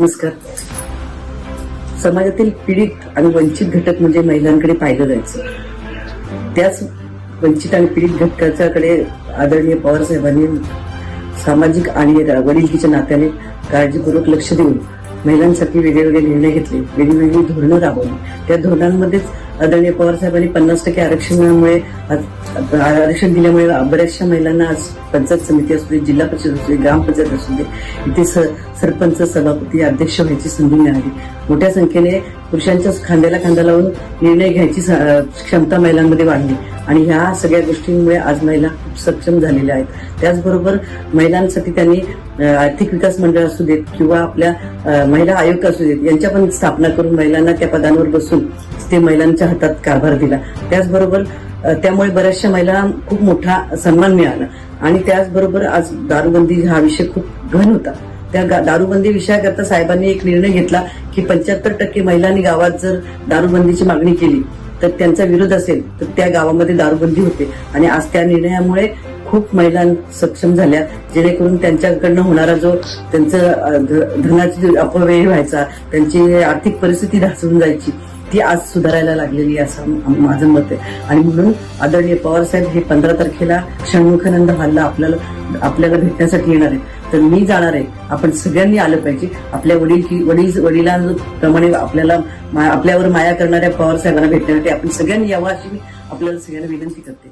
नमस्कार. समाजातील पीडित आणि वंचित घटक म्हणजे महिलांकडे पाहिलं जायचं. त्याच वंचित आणि पीडित घटकाच्याकडे आदरणीय पवार साहेबांनी सामाजिक आणि वडिलकीच्या नात्याने काळजीपूर्वक लक्ष देऊन महिलांसाठी वेगळे वेगळे निर्णय घेतले वेगळी वेगळी धोरणं राबवली. त्या धोरणांमध्येच आदरणीय पवार साहेबांनी पन्नास टक्के आरक्षणामुळे आरक्षण दिल्यामुळे बऱ्याचशा महिलांना आज पंचायत समिती असू दे जिल्हा परिषद असू दे ग्रामपंचायत असू दे इथे सरपंच सभापती अध्यक्ष व्हायची संधी मिळाली. मोठ्या संख्येने पुरुषांच्या खांद्याला खांदा लावून निर्णय घ्यायची क्षमता महिलांमध्ये वाढली. आणि ह्या सगळ्या गोष्टींमुळे आज महिला खूप सक्षम झालेल्या आहेत. त्याचबरोबर महिलांसाठी त्यांनी आर्थिक विकास मंडळ असू देत किंवा आपल्या महिला आयोग असू देत यांच्या पण स्थापना करून महिलांना त्या पदांवर बसून ते महिलांच्या हातात कारभार दिला. त्याचबरोबर त्यामुळे बऱ्याचशा महिला खूप मोठा सन्मान मिळाला. आणि त्याचबरोबर आज दारूबंदी हा विषय खूप घन होता. त्या दारूबंदी विषयाकरता साहेबांनी एक निर्णय घेतला की पंच्याहत्तर टक्के महिलांनी गावात जर दारूबंदीची मागणी केली तर त्यांचा विरोध असेल तर त्या गावामध्ये दारूबंदी होते. आणि आज त्या निर्णयामुळे खूप महिला सक्षम झाल्या जेणेकरून त्यांच्याकडनं होणारा जो त्यांचं धनाची जो अपव्यय व्हायचा त्यांची आर्थिक परिस्थिती ढासळून जायची. ती आज सुधारायला लागलेली असं माझं मत आहे. आणि म्हणून आदरणीय पवारसाहेब हे पंधरा तारखेला षण्मुखानंद हल्ला आपल्याला आपल्याला भेटण्यासाठी येणार आहे तर मी जाणार आहे. आपण सगळ्यांनी आलं पाहिजे. आपल्या वडील की वडील वडिलांप्रमाणे आपल्याला आपल्यावर माया करणाऱ्या पवार साहेबांना भेटण्यासाठी आपण सगळ्यांनी यावं अशी मी आपल्याला सगळ्यांना विनंती करते.